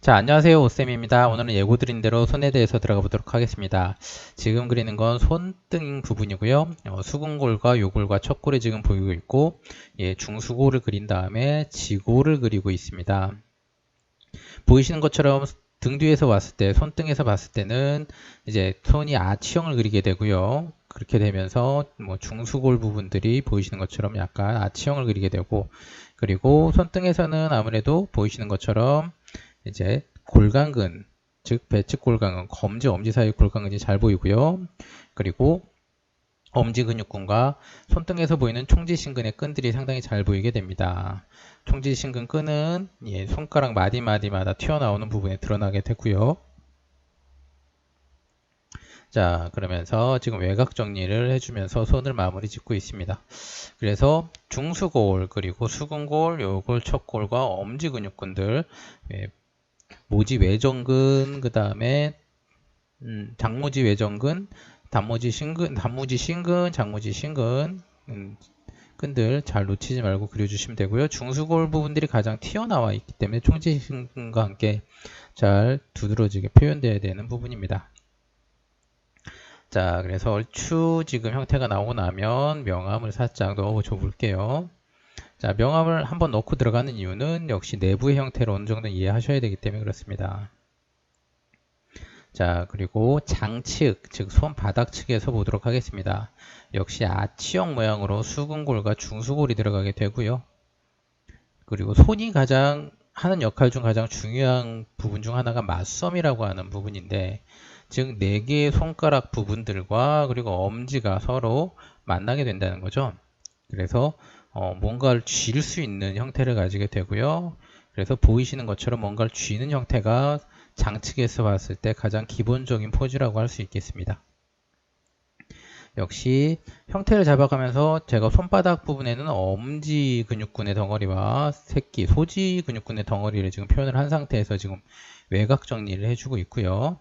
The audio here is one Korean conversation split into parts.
자, 안녕하세요. 오쌤입니다. 오늘은 예고 드린 대로 손에 대해서 들어가 보도록 하겠습니다. 지금 그리는 건 손등 부분이고요. 어, 수근골과 요골과 척골이 지금 보이고 있고, 예, 중수골을 그린 다음에 지골을 그리고 있습니다. 보이시는 것처럼 등 뒤에서 봤을 때, 손등에서 봤을 때는 이제 손이 아치형을 그리게 되고요. 그렇게 되면서 뭐 중수골 부분들이 보이시는 것처럼 약간 아치형을 그리게 되고, 그리고 손등에서는 아무래도 보이시는 것처럼 이제 골간근, 즉 배측 골간근, 검지, 엄지 사이 골간근이 잘 보이고요. 그리고 엄지 근육근과 손등에서 보이는 총지신근의 끈들이 상당히 잘 보이게 됩니다. 총지신근 끈은 예, 손가락 마디마디마다 튀어나오는 부분에 드러나게 되고요. 자, 그러면서 지금 외곽 정리를 해주면서 손을 마무리 짓고 있습니다. 그래서 중수골, 그리고 수근골, 요골, 척골과 엄지 근육근들, 예, 모지 외정근, 그 다음에 음, 장모지 외정근, 단모지 신근, 단무지 신근, 장모지 신근 음, 끈들 잘 놓치지 말고 그려주시면 되고요. 중수골 부분들이 가장 튀어나와 있기 때문에 총지신근과 함께 잘 두드러지게 표현되어야 되는 부분입니다. 자, 그래서 얼추 지금 형태가 나오고 나면 명암을 살짝 넣어 줘 볼게요. 자, 명암을 한번 넣고 들어가는 이유는 역시 내부의 형태를 어느 정도 이해하셔야 되기 때문에 그렇습니다. 자, 그리고 장측, 즉 손바닥 측에서 보도록 하겠습니다. 역시 아치형 모양으로 수근골과 중수골이 들어가게 되고요. 그리고 손이 가장 하는 역할 중 가장 중요한 부분 중 하나가 맞섬이라고 하는 부분인데 즉, 네 개의 손가락 부분들과 그리고 엄지가 서로 만나게 된다는 거죠. 그래서 어, 뭔가를 쥘 수 있는 형태를 가지게 되고요. 그래서 보이시는 것처럼 뭔가를 쥐는 형태가 장측에서 봤을 때 가장 기본적인 포즈라고 할 수 있겠습니다. 역시 형태를 잡아가면서 제가 손바닥 부분에는 엄지 근육근의 덩어리와 새끼, 소지 근육근의 덩어리를 지금 표현을 한 상태에서 지금 외곽 정리를 해주고 있고요.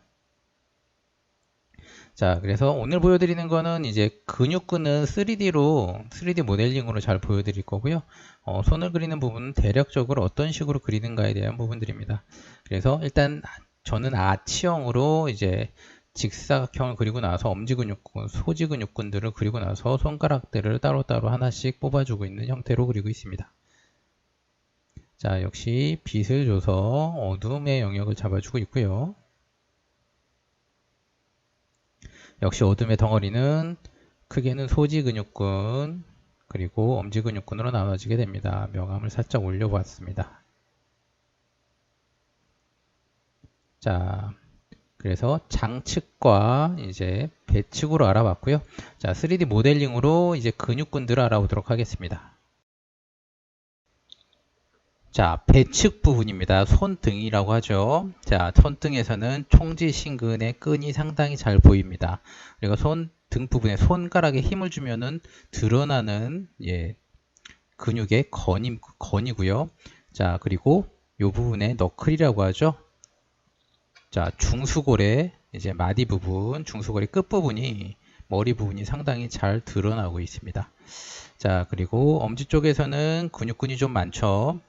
자, 그래서 오늘 보여드리는 거는 이제 근육근은 3D로, 3D 모델링으로 잘 보여드릴 거고요. 어, 손을 그리는 부분은 대략적으로 어떤 식으로 그리는가에 대한 부분들입니다. 그래서 일단 저는 아치형으로 이제 직사각형을 그리고 나서 엄지 근육근, 소지 근육근들을 그리고 나서 손가락들을 따로따로 하나씩 뽑아주고 있는 형태로 그리고 있습니다. 자, 역시 빛을 줘서 어둠의 영역을 잡아주고 있고요. 역시 어둠의 덩어리는 크게는 소지 근육근 그리고 엄지 근육근으로 나눠지게 됩니다. 명암을 살짝 올려봤습니다. 자, 그래서 장측과 이제 배측으로 알아봤고요. 자, 3D 모델링으로 이제 근육근들을 알아보도록 하겠습니다. 자, 배측 부분입니다. 손등이라고 하죠. 자, 손등에서는 총지신근의 끈이 상당히 잘 보입니다. 그리고 손 등 부분에 손가락에 힘을 주면은 드러나는 예, 근육의 건이, 건이고요. 자, 그리고 이 부분에 너클이라고 하죠. 자, 중수골의 이제 마디 부분, 중수골의 끝 부분이 머리 부분이 상당히 잘 드러나고 있습니다. 자, 그리고 엄지 쪽에서는 근육근이 좀 많죠.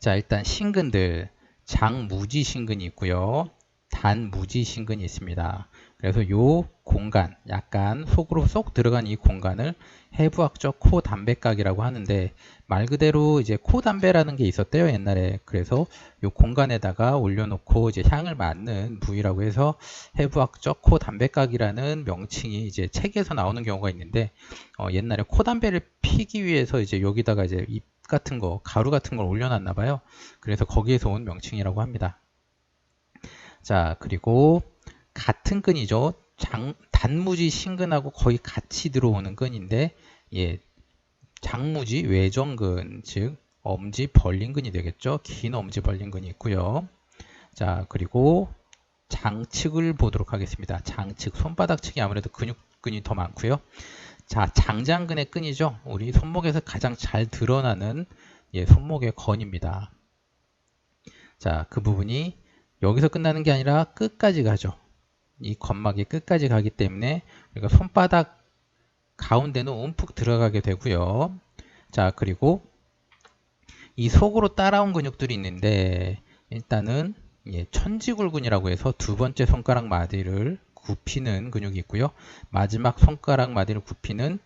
자, 일단 신근들 장무지 신근이 있고요. 단무지 신근이 있습니다. 그래서 요 공간, 약간 속으로 쏙 들어간 이 공간을 해부학적 코 담배각이라고 하는데 말 그대로 이제 코 담배라는 게 있었대요 옛날에 그래서 요 공간에다가 올려놓고 이제 향을 맡는 부위라고 해서 해부학적 코 담배각이라는 명칭이 이제 책에서 나오는 경우가 있는데 어, 옛날에 코 담배를 피기 위해서 이제 여기다가 이제 잎 같은 거, 가루 같은 걸 올려놨나 봐요. 그래서 거기에서 온 명칭이라고 합니다. 자, 그리고 같은 끈이죠. 장, 단무지 신근하고 거의 같이 들어오는 끈인데, 예, 장무지 외정근, 즉 엄지 벌린근이 되겠죠. 긴 엄지 벌린근이 있고요. 자, 그리고 장측을 보도록 하겠습니다. 장측, 손바닥 측이 아무래도 근육근이 더 많고요. 자, 장장근의 끈이죠. 우리 손목에서 가장 잘 드러나는 예, 손목의 건입니다. 자, 그 부분이 여기서 끝나는 게 아니라 끝까지 가죠. 이 건막이 끝까지 가기 때문에 우리가 손바닥 가운데는 움푹 들어가게 되고요. 자, 그리고 이 속으로 따라온 근육들이 있는데 일단은 예, 천지굴근이라고 해서 두 번째 손가락 마디를 굽히는 근육이 있고요. 마지막 손가락 마디를 굽히는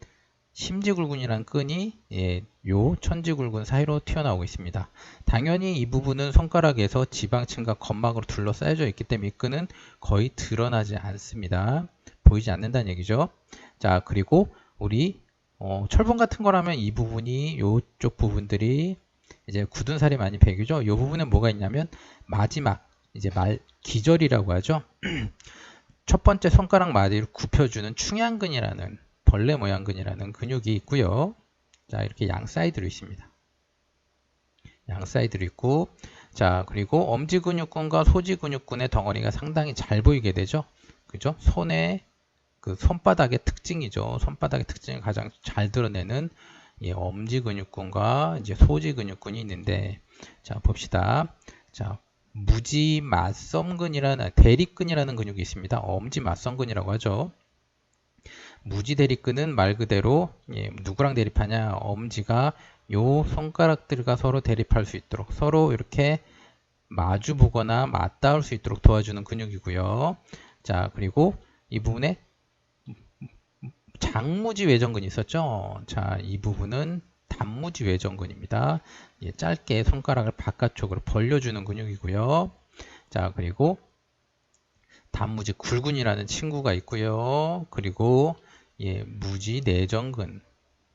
심지굴근이라는 끈이 예, 요 천지굴근 사이로 튀어나오고 있습니다. 당연히 이 부분은 손가락에서 지방층과 건막으로 둘러싸여져 있기 때문에 이 끈은 거의 드러나지 않습니다. 보이지 않는다는 얘기죠. 자, 그리고 우리 어, 철분 같은 거라면 이 부분이 요쪽 부분들이 이제 굳은 살이 많이 배기죠. 이 부분에 뭐가 있냐면 마지막 이제 말 기절이라고 하죠. 첫 번째 손가락 마디를 굽혀주는 충양근이라는 벌레 모양근이라는 근육이 있고요. 자 이렇게 양 사이드로 있습니다. 양 사이드로 있고 자 그리고 엄지 근육근과 소지 근육근의 덩어리가 상당히 잘 보이게 되죠. 그죠? 손의 그 손바닥의 특징이죠. 손바닥의 특징을 가장 잘 드러내는 예, 엄지 근육근과 이제 소지 근육근이 있는데 자 봅시다. 자 무지 맞섬근이라는 대립근이라는 근육이 있습니다. 엄지 맞섬근이라고 하죠. 무지 대립근은 말 그대로 예, 누구랑 대립하냐? 엄지가 요 손가락들과 서로 대립할 수 있도록 서로 이렇게 마주 보거나 맞닿을 수 있도록 도와주는 근육이고요. 자 그리고 이 부분에 장무지 외전근이 있었죠. 자, 이 부분은 단무지 외전근입니다. 예, 짧게 손가락을 바깥쪽으로 벌려주는 근육이고요. 자, 그리고 단무지 굴근이라는 친구가 있고요. 그리고 예, 무지 내전근,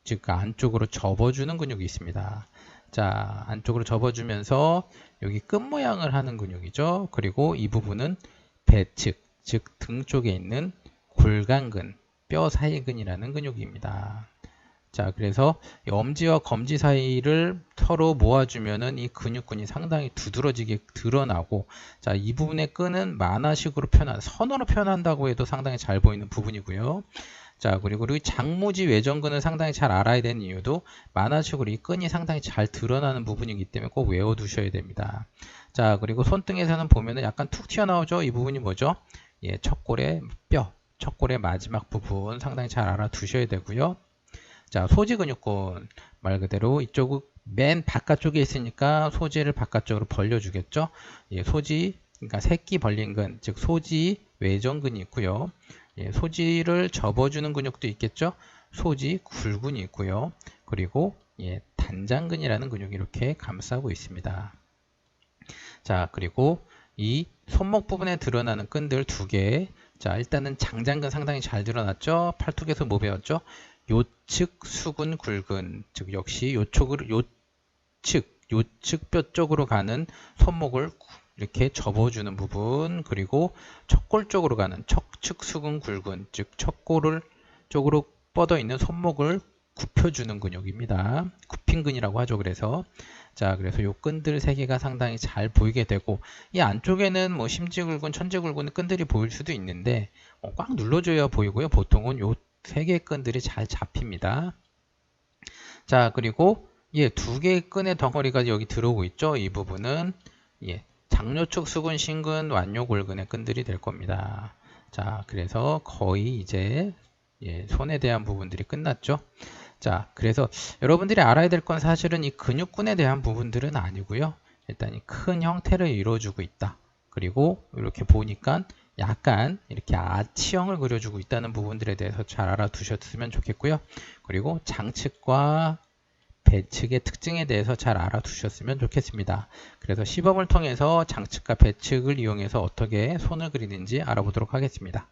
즉 안쪽으로 접어주는 근육이 있습니다. 자, 안쪽으로 접어주면서 여기 끝 모양을 하는 근육이죠. 그리고 이 부분은 배측, 즉 등 쪽에 있는 골간근, 뼈 사이근이라는 근육입니다. 자, 그래서 엄지와 검지 사이를 서로 모아주면은 이 근육근이 상당히 두드러지게 드러나고, 자, 이 부분의 끈은 만화식으로 표현, 선으로 표현한다고 해도 상당히 잘 보이는 부분이고요. 자, 그리고 우리 장무지 외전근을 상당히 잘 알아야 되는 이유도 만화식으로 이 끈이 상당히 잘 드러나는 부분이기 때문에 꼭 외워두셔야 됩니다. 자, 그리고 손등에서는 보면은 약간 툭 튀어나오죠? 이 부분이 뭐죠? 예, 척골의 뼈, 척골의 마지막 부분 상당히 잘 알아두셔야 되고요. 자, 소지 근육근 말 그대로 이쪽 맨 바깥쪽에 있으니까 소지를 바깥쪽으로 벌려주겠죠. 예, 소지 그러니까 새끼 벌린 근, 즉 소지 외전근이 있고요. 예, 소지를 접어주는 근육도 있겠죠. 소지 굴근이 있고요. 그리고 예, 단장근이라는 근육이 이렇게 감싸고 있습니다. 자, 그리고 이 손목 부분에 드러나는 끈들 두 개. 자, 일단은 장장근 상당히 잘 드러났죠. 팔뚝에서 뭐 배웠죠? 요측 수근 굴근. 즉 역시 요쪽으로 요측 요측 뼈 쪽으로 가는 손목을 이렇게 접어주는 부분 그리고 척골 쪽으로 가는 척측 수근 굴근 즉 척골을 쪽으로 뻗어 있는 손목을 굽혀주는 근육입니다. 굽힌근이라고 하죠. 그래서 자, 그래서 요 끈들 세 개가 상당히 잘 보이게 되고 이 안쪽에는 뭐 심지굴근, 천지굴근 끈들이 보일 수도 있는데 어, 꽉 눌러줘야 보이고요. 보통은 요 세 개의 끈들이 잘 잡힙니다. 자, 그리고 예, 두 개의 끈의 덩어리가 여기 들어오고 있죠. 이 부분은 예, 장요축 수근, 신근, 완요 골근의 끈들이 될 겁니다. 자, 그래서 거의 이제 예, 손에 대한 부분들이 끝났죠. 자, 그래서 여러분들이 알아야 될 건 사실은 이 근육군에 대한 부분들은 아니고요. 일단 이 큰 형태를 이루어주고 있다. 그리고 이렇게 보니까 약간 이렇게 아치형을 그려주고 있다는 부분들에 대해서 잘 알아두셨으면 좋겠고요. 그리고 장측과 배측의 특징에 대해서 잘 알아두셨으면 좋겠습니다. 그래서 시범을 통해서 장측과 배측을 이용해서 어떻게 손을 그리는지 알아보도록 하겠습니다.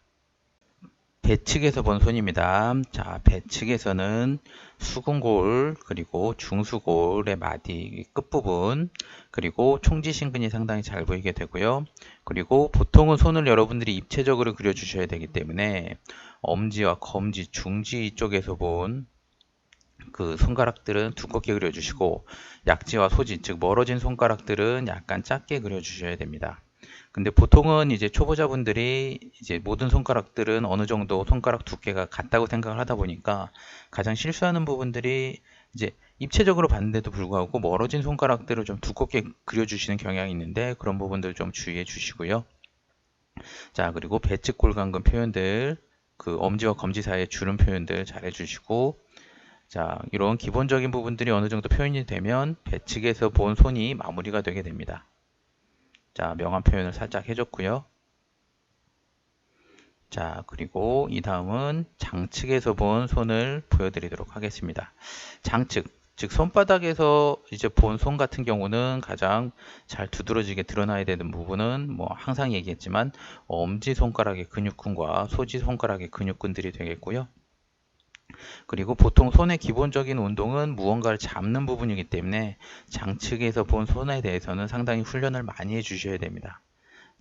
배측에서 본 손입니다. 자, 배측에서는 수근골, 그리고 중수골의 마디 끝부분, 그리고 총지신근이 상당히 잘 보이게 되고요. 그리고 보통은 손을 여러분들이 입체적으로 그려 주셔야 되기 때문에 엄지와 검지, 중지 쪽에서 본 그 손가락들은 두껍게 그려주시고 약지와 소지, 즉 멀어진 손가락들은 약간 작게 그려주셔야 됩니다. 근데 보통은 이제 초보자분들이 이제 모든 손가락들은 어느 정도 손가락 두께가 같다고 생각을 하다 보니까 가장 실수하는 부분들이 이제 입체적으로 봤는데도 불구하고 멀어진 손가락들을 좀 두껍게 그려주시는 경향이 있는데 그런 부분들 좀 주의해 주시고요. 자 그리고 배측 골간근 표현들 그 엄지와 검지 사이의 주름 표현들 잘 해주시고 자 이런 기본적인 부분들이 어느 정도 표현이 되면 배측에서 본 손이 마무리가 되게 됩니다. 자, 명암 표현을 살짝 해줬고요. 자, 그리고 이 다음은 장측에서 본 손을 보여드리도록 하겠습니다. 장측, 즉 손바닥에서 이제 본 손 같은 경우는 가장 잘 두드러지게 드러나야 되는 부분은 뭐 항상 얘기했지만 엄지 손가락의 근육근과 소지 손가락의 근육근들이 되겠고요. 그리고 보통 손의 기본적인 운동은 무언가를 잡는 부분이기 때문에 장측에서 본 손에 대해서는 상당히 훈련을 많이 해주셔야 됩니다.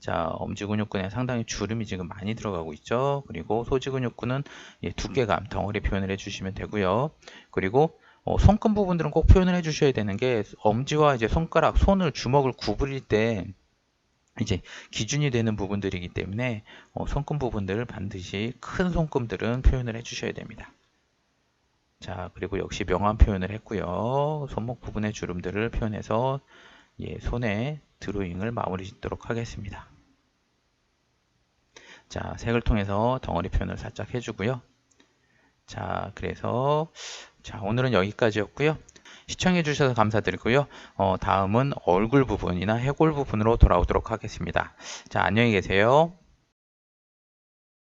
자, 엄지 근육근에 상당히 주름이 지금 많이 들어가고 있죠. 그리고 소지 근육근은 예, 두께감, 덩어리 표현을 해주시면 되고요. 그리고 어, 손금 부분들은 꼭 표현을 해주셔야 되는 게 엄지와 이제 손가락, 손을 주먹을 구부릴 때 이제 기준이 되는 부분들이기 때문에 어, 손금 부분들을 반드시 큰 손금들은 표현을 해주셔야 됩니다. 자, 그리고 역시 명암 표현을 했고요. 손목 부분의 주름들을 표현해서 예, 손에 드로잉을 마무리 짓도록 하겠습니다. 자, 색을 통해서 덩어리 표현을 살짝 해주고요. 자, 그래서 자, 오늘은 여기까지였고요. 시청해 주셔서 감사드리고요. 어, 다음은 얼굴 부분이나 해골 부분으로 돌아오도록 하겠습니다. 자, 안녕히 계세요.